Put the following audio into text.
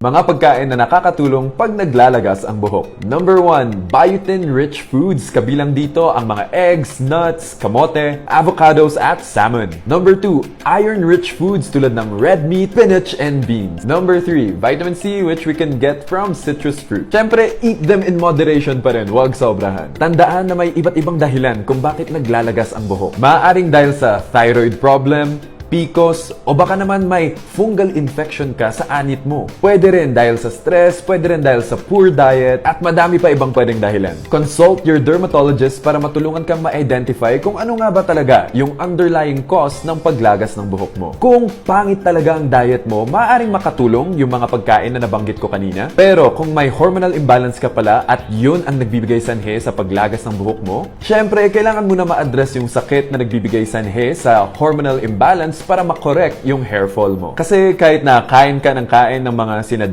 Mga pagkain na nakakatulong pag naglalagas ang buhok. Number 1, biotin-rich foods. Kabilang dito ang mga eggs, nuts, kamote, avocados at salmon. Number 2, iron-rich foods tulad ng red meat, spinach, and beans. Number 3, vitamin C which we can get from citrus fruit. Siyempre, eat them in moderation pa rin, huwag sobrahan. Tandaan na may iba't ibang dahilan kung bakit naglalagas ang buhok. Maaaring dahil sa thyroid problem, PCOS, o baka naman may fungal infection ka sa anit mo. Pwede rin dahil sa stress, pwede rin dahil sa poor diet, at madami pa ibang pwedeng dahilan. Consult your dermatologist para matulungan kang ma-identify kung ano nga ba talaga yung underlying cause ng paglagas ng buhok mo. Kung pangit talaga ang diet mo, maaaring makatulong yung mga pagkain na nabanggit ko kanina. Pero kung may hormonal imbalance ka pala at yun ang nagbibigay sanhe sa paglagas ng buhok mo, syempre kailangan mo na ma-address yung sakit na nagbibigay sanhe sa hormonal imbalance para makorek yung hair fall mo. Kasi kahit na kain ka ng kain ng mga sinadya